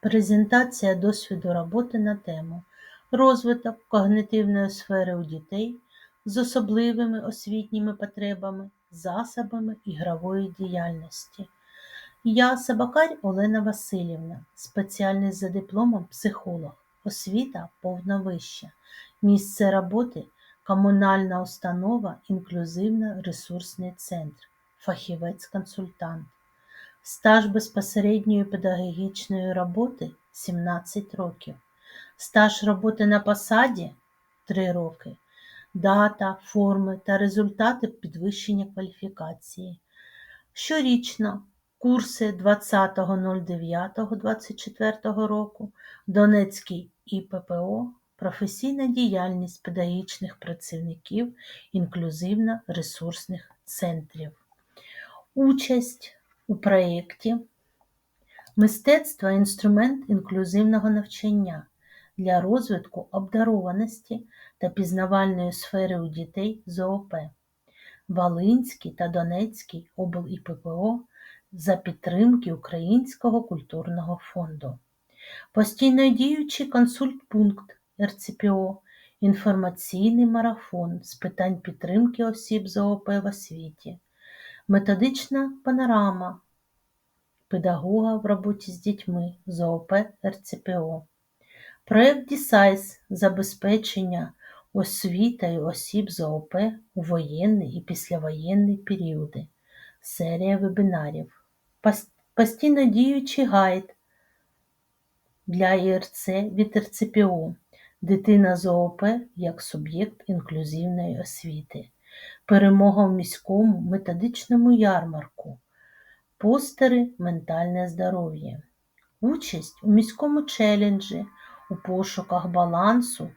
Презентація досвіду роботи на тему розвиток когнитивної сфери у дітей з особливими освітніми потребами, засобами ігрової діяльності. Я Сабакар Олена Васильівна, спеціальність за дипломом психолог, освіта повна вища, місце роботи комунальна установа Інклюзивно-ресурсний центр, фахівець-консультант. Стаж безпосередньої педагогічної роботи 17 років. Стаж роботи на посаді 3 роки. Дата, форми та результати підвищення кваліфікації. Щорічно курси 20.09.24 року, Донецький ІППО, професійна діяльність педагогічних працівників інклюзивно-ресурсних центрів. Участь у проєкті Мистецтво інструмент інклюзивного навчання для розвитку обдарованості та пізнавальної сфери у дітей з ООП, Волинський та Донецький обл-ІППО за підтримки Українського культурного фонду, постійно діючий консультпункт РЦПО, інформаційний марафон з питань підтримки осіб з ООП в освіті, методична панорама педагога в роботі з дітьми з ООП РЦПО, проєкт Дісайз забезпечення освітою осіб з ООП у воєнний і післявоєнний періоди, серія вебінарів, постійно діючий гайд для ІРЦ від РЦПО, дитина з ООП як суб'єкт інклюзивної освіти, перемога в міському методичному ярмарку, постери ментальне здоров'я, участь у міському челенджі у пошуках балансу,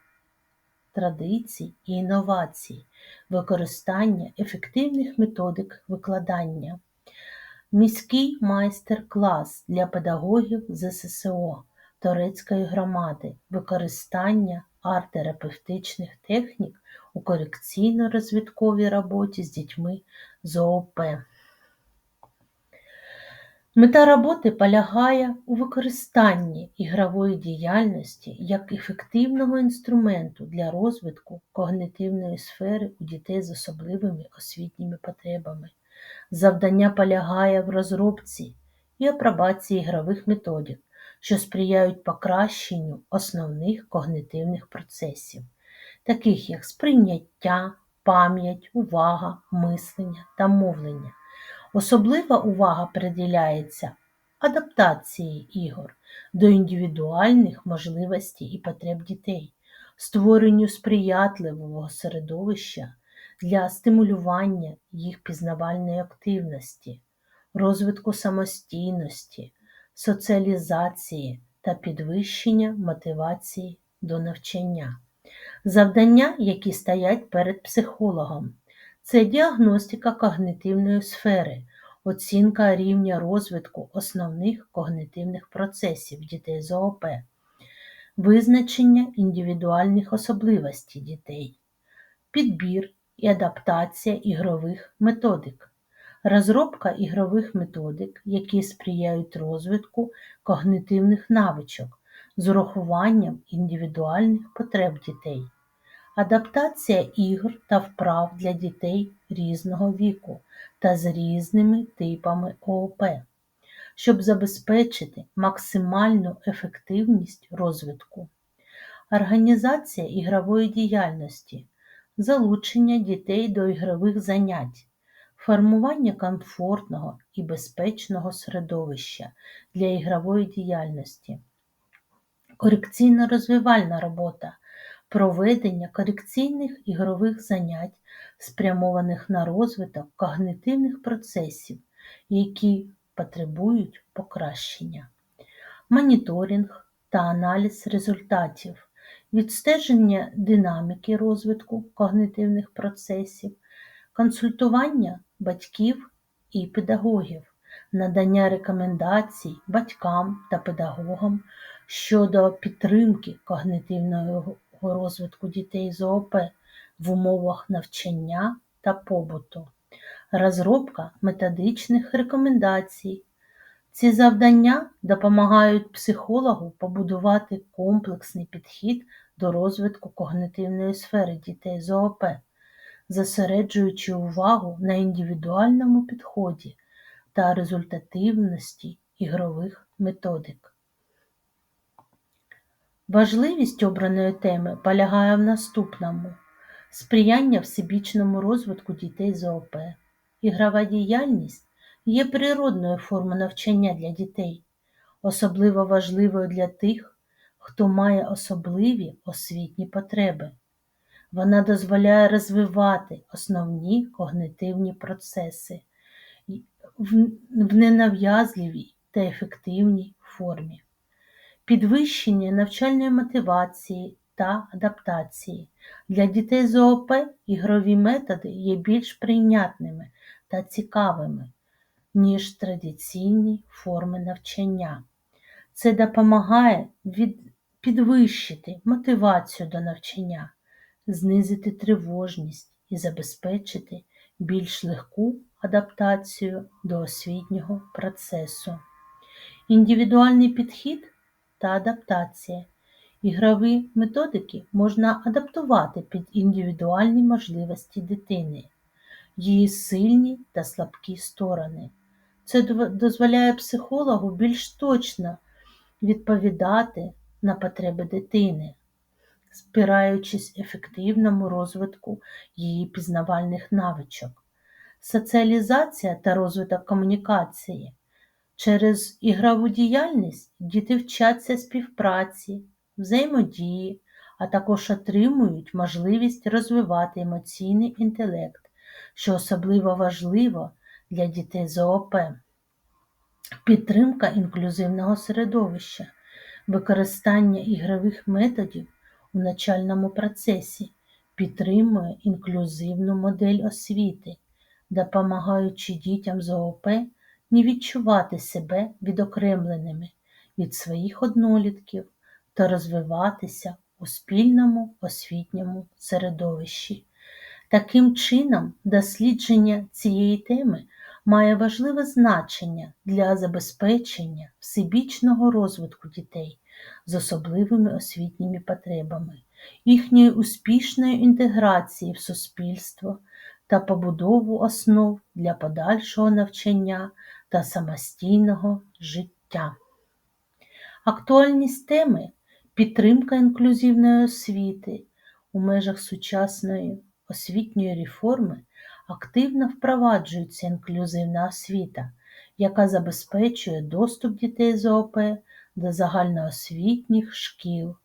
традицій і інновацій, використання ефективних методик викладання, міський майстер-клас для педагогів ЗССО Торецької громади, використання арт-терапевтичних технік у корекційно-розвитковій роботі з дітьми з ООП. Мета роботи полягає у використанні ігрової діяльності як ефективного інструменту для розвитку когнитивної сфери у дітей з особливими освітніми потребами. Завдання полягає в розробці і апробації ігрових методик, що сприяють покращенню основних когнитивних процесів, таких як сприйняття, пам'ять, увага, мислення та мовлення. Особлива увага приділяється адаптації ігор до індивідуальних можливостей і потреб дітей, створенню сприятливого середовища для стимулювання їх пізнавальної активності, розвитку самостійності, соціалізації та підвищення мотивації до навчання. Завдання, які стоять перед психологом, це діагностика когнитивної сфери, оцінка рівня розвитку основних когнитивних процесів дітей з ООП, визначення індивідуальних особливостей дітей, підбір і адаптація ігрових методик, розробка ігрових методик, які сприяють розвитку когнитивних навичок з урахуванням індивідуальних потреб дітей. Адаптація ігор та вправ для дітей різного віку та з різними типами ООП, щоб забезпечити максимальну ефективність розвитку, організація ігрової діяльності, залучення дітей до ігрових занять, формування комфортного і безпечного середовища для ігрової діяльності, корекційно-розвивальна робота. Проведення корекційних ігрових занять, спрямованих на розвиток когнитивних процесів, які потребують покращення, моніторинг та аналіз результатів, відстеження динаміки розвитку когнитивних процесів, консультування батьків і педагогів, надання рекомендацій батькам та педагогам щодо підтримки когнитивного розвитку дітей з ООП в умовах навчання та побуту, розробка методичних рекомендацій. Ці завдання допомагають психологу побудувати комплексний підхід до розвитку когнитивної сфери дітей з ООП, зосереджуючи увагу на індивідуальному підході та результативності ігрових методик. Важливість обраної теми полягає в наступному: сприяння всебічному розвитку дітей з ООП. Ігрова діяльність є природною формою навчання для дітей, особливо важливою для тих, хто має особливі освітні потреби. Вона дозволяє розвивати основні когнитивні процеси в ненав'язливій та ефективній формі, підвищення навчальної мотивації та адаптації. Для дітей з ООП ігрові методи є більш прийнятними та цікавими, ніж традиційні форми навчання. Це допомагає від... підвищити мотивацію до навчання, знизити тривожність і забезпечити більш легку адаптацію до освітнього процесу. Індивідуальний підхід та адаптація. Ігрові методики можна адаптувати під індивідуальні можливості дитини, її сильні та слабкі сторони. Це дозволяє психологу більш точно відповідати на потреби дитини, спираючись ефективному розвитку її пізнавальних навичок, соціалізація та розвиток комунікації. Через ігрову діяльність діти вчаться співпраці, взаємодії, а також отримують можливість розвивати емоційний інтелект, що особливо важливо для дітей з ООП. Підтримка інклюзивного середовища, використання ігрових методів у навчальному процесі підтримує інклюзивну модель освіти, допомагаючи дітям з ООП не відчувати себе відокремленими від своїх однолітків та розвиватися у спільному освітньому середовищі. Таким чином, дослідження цієї теми має важливе значення для забезпечення всебічного розвитку дітей з особливими освітніми потребами, їхньої успішної інтеграції в суспільство та побудову основ для подальшого навчання та самостійного життя. Актуальність теми підтримка інклюзивної освіти у межах сучасної освітньої реформи активно впроваджується інклюзивна освіта, яка забезпечує доступ дітей з ООП до загальноосвітніх шкіл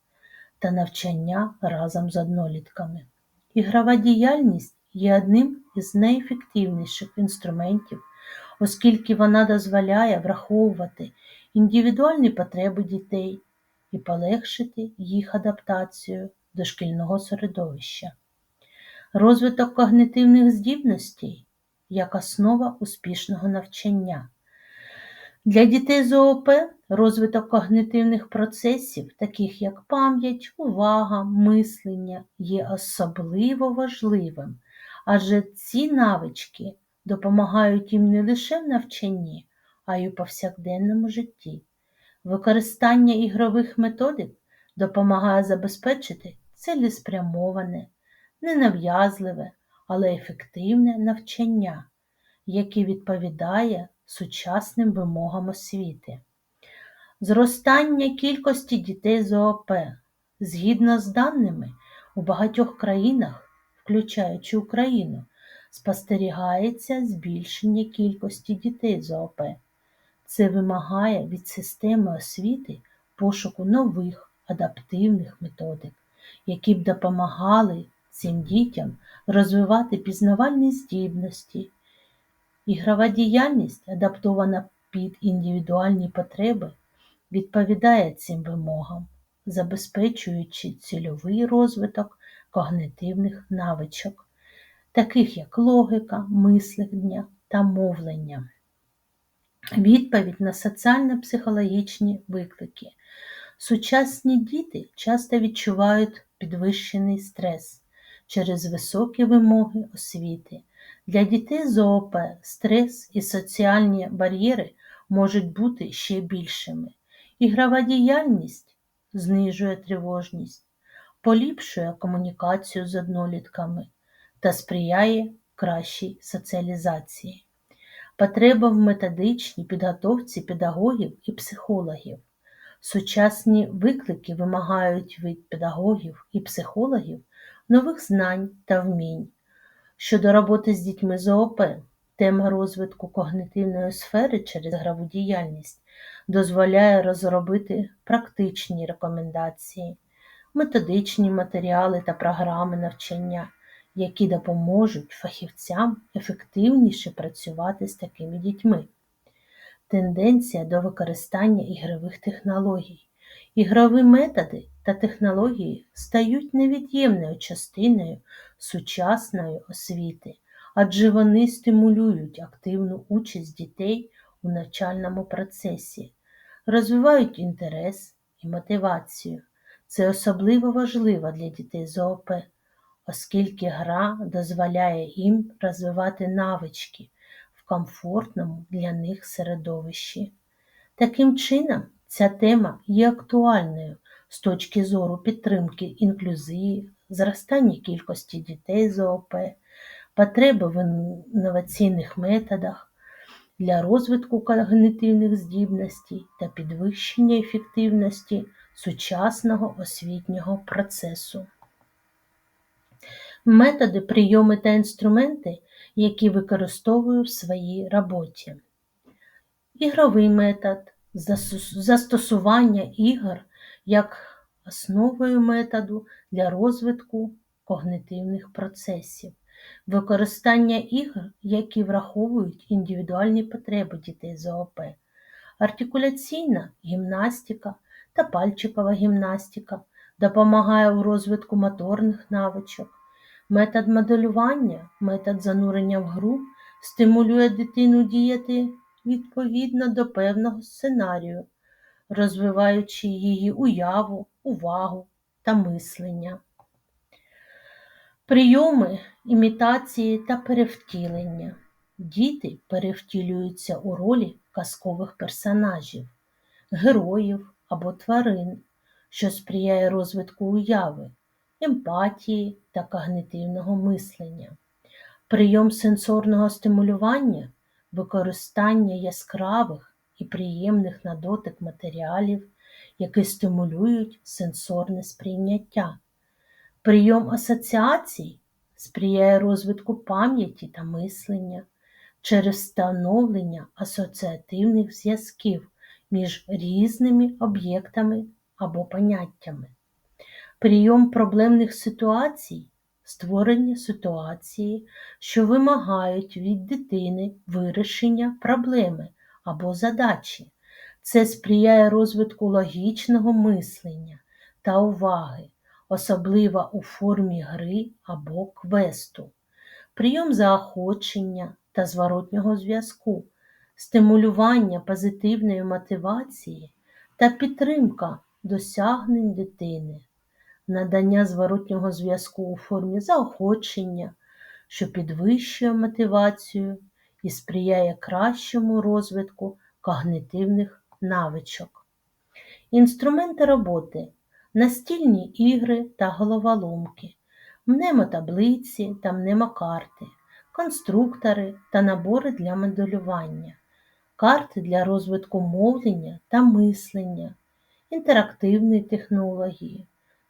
та навчання разом з однолітками. Ігрова діяльність є одним із найефективніших інструментів, оскільки вона дозволяє враховувати індивідуальні потреби дітей і полегшити їх адаптацію до шкільного середовища. Розвиток когнитивних здібностей як основа успішного навчання. Для дітей з ООП розвиток когнитивних процесів, таких як пам'ять, увага, мислення, є особливо важливим, адже ці навички допомагають їм не лише в навчанні, а й у повсякденному житті. Використання ігрових методик допомагає забезпечити цілеспрямоване, ненав'язливе, але ефективне навчання, яке відповідає сучасним вимогам освіти. Зростання кількості дітей з ООП згідно з даними у багатьох країнах, включаючи Україну, спостерігається збільшення кількості дітей з ООП. Це вимагає від системи освіти пошуку нових адаптивних методик, які б допомагали цим дітям розвивати пізнавальні здібності. Ігрова діяльність, адаптована під індивідуальні потреби, відповідає цим вимогам, забезпечуючи цільовий розвиток когнитивних навичок, таких як логіка, мислення та мовлення. Відповідь на соціально-психологічні виклики. Сучасні діти часто відчувають підвищений стрес через високі вимоги освіти. Для дітей з ООП стрес і соціальні бар'єри можуть бути ще більшими. Ігрова діяльність знижує тривожність, поліпшує комунікацію з однолітками та сприяє кращій соціалізації. Потреба в методичній підготовці педагогів і психологів. Сучасні виклики вимагають від педагогів і психологів нових знань та вмінь. Щодо роботи з дітьми з ООП, тема розвитку когнитивної сфери через ігрову діяльність дозволяє розробити практичні рекомендації, методичні матеріали та програми навчання, які допоможуть фахівцям ефективніше працювати з такими дітьми. Тенденція до використання ігрових технологій. Ігрові методи та технології стають невід'ємною частиною сучасної освіти, адже вони стимулюють активну участь дітей у навчальному процесі, розвивають інтерес і мотивацію. Це особливо важливо для дітей з ООП, оскільки гра дозволяє їм розвивати навички в комфортному для них середовищі. Таким чином, ця тема є актуальною з точки зору підтримки інклюзії, зростання кількості дітей з ООП, потреби в інноваційних методах для розвитку когнитивних здібностей та підвищення ефективності сучасного освітнього процесу. Методи, прийоми та інструменти, які використовую в своїй роботі. Ігровий метод, застосування ігор як основою методу для розвитку когнитивних процесів, використання ігор, які враховують індивідуальні потреби дітей з ООП, артикуляційна гімнастика та пальчикова гімнастика допомагає у розвитку моторних навичок. Метод моделювання, метод занурення в гру стимулює дитину діяти відповідно до певного сценарію, розвиваючи її уяву, увагу та мислення. Прийоми імітації та перевтілення. Діти перевтілюються у ролі казкових персонажів, героїв або тварин, що сприяє розвитку уяви, емпатії та когнитивного мислення. Прийом сенсорного стимулювання використання яскравих і приємних на дотик матеріалів, які стимулюють сенсорне сприйняття. Прийом асоціацій сприяє розвитку пам'яті та мислення через встановлення асоціативних зв'язків між різними об'єктами або поняттями. Прийом проблемних ситуацій створення ситуації, що вимагають від дитини вирішення проблеми або задачі. Це сприяє розвитку логічного мислення та уваги, особливо у формі гри або квесту, прийом заохочення та зворотнього зв'язку, стимулювання позитивної мотивації та підтримка досягнень дитини надання зворотнього зв'язку у формі заохочення, що підвищує мотивацію і сприяє кращому розвитку когнитивних навичок. Інструменти роботи настільні ігри та головоломки, мнемотаблиці та мнемокарти, конструктори та набори для моделювання, карти для розвитку мовлення та мислення, інтерактивні технології,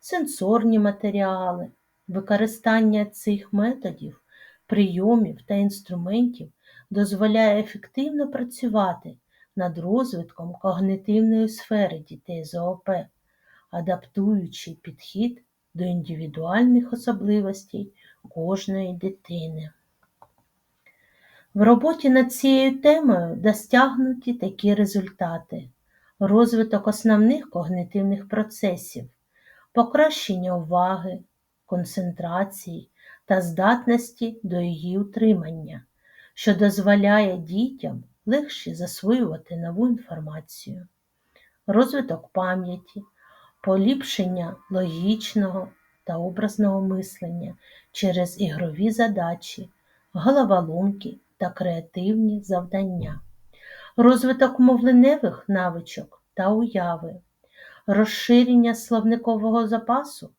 сенсорні матеріали. Використання цих методів, прийомів та інструментів дозволяє ефективно працювати над розвитком когнитивної сфери дітей з ООП, адаптуючи підхід до індивідуальних особливостей кожної дитини. В роботі над цією темою досягнуті такі результати: розвиток основних когнитивних процесів, покращення уваги, концентрації та здатності до її утримання, що дозволяє дітям легше засвоювати нову інформацію, розвиток пам'яті, поліпшення логічного та образного мислення через ігрові задачі, головоломки та креативні завдання, розвиток мовленевих навичок та уяви, розширення словникового запасу,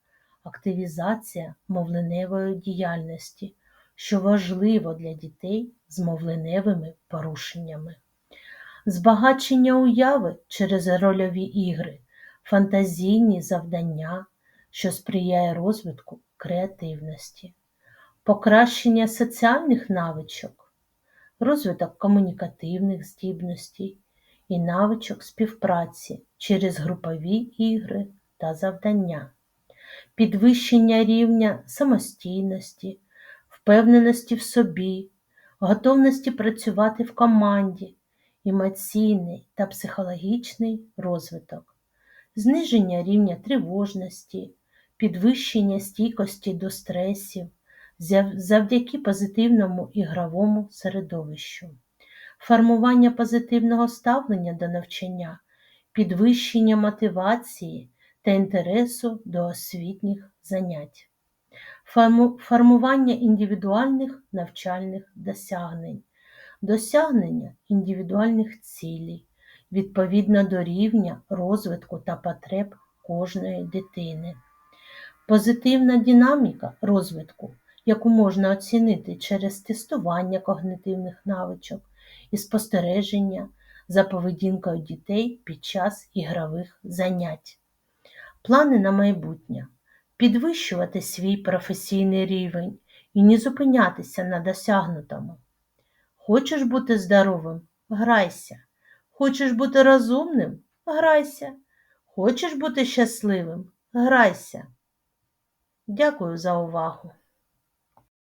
активізація мовленевої діяльності, що важливо для дітей з мовленевими порушеннями, збагачення уяви через рольові ігри, фантазійні завдання, що сприяє розвитку креативності, покращення соціальних навичок, розвиток комунікативних здібностей і навичок співпраці через групові ігри та завдання, підвищення рівня самостійності, впевненості в собі, готовності працювати в команді, емоційний та психологічний розвиток, зниження рівня тривожності, підвищення стійкості до стресів завдяки позитивному ігровому середовищу, формування позитивного ставлення до навчання, підвищення мотивації та інтересу до освітніх занять, формування індивідуальних навчальних досягнень, досягнення індивідуальних цілей відповідно до рівня розвитку та потреб кожної дитини. Позитивна динаміка розвитку, яку можна оцінити через тестування когнитивних навичок і спостереження за поведінкою дітей під час ігрових занять. Плани на майбутнє підвищувати свій професійний рівень і не зупинятися на досягнутому. Хочеш бути здоровим? Грайся. Хочеш бути розумним? Грайся. Хочеш бути щасливим? Грайся. Дякую за увагу!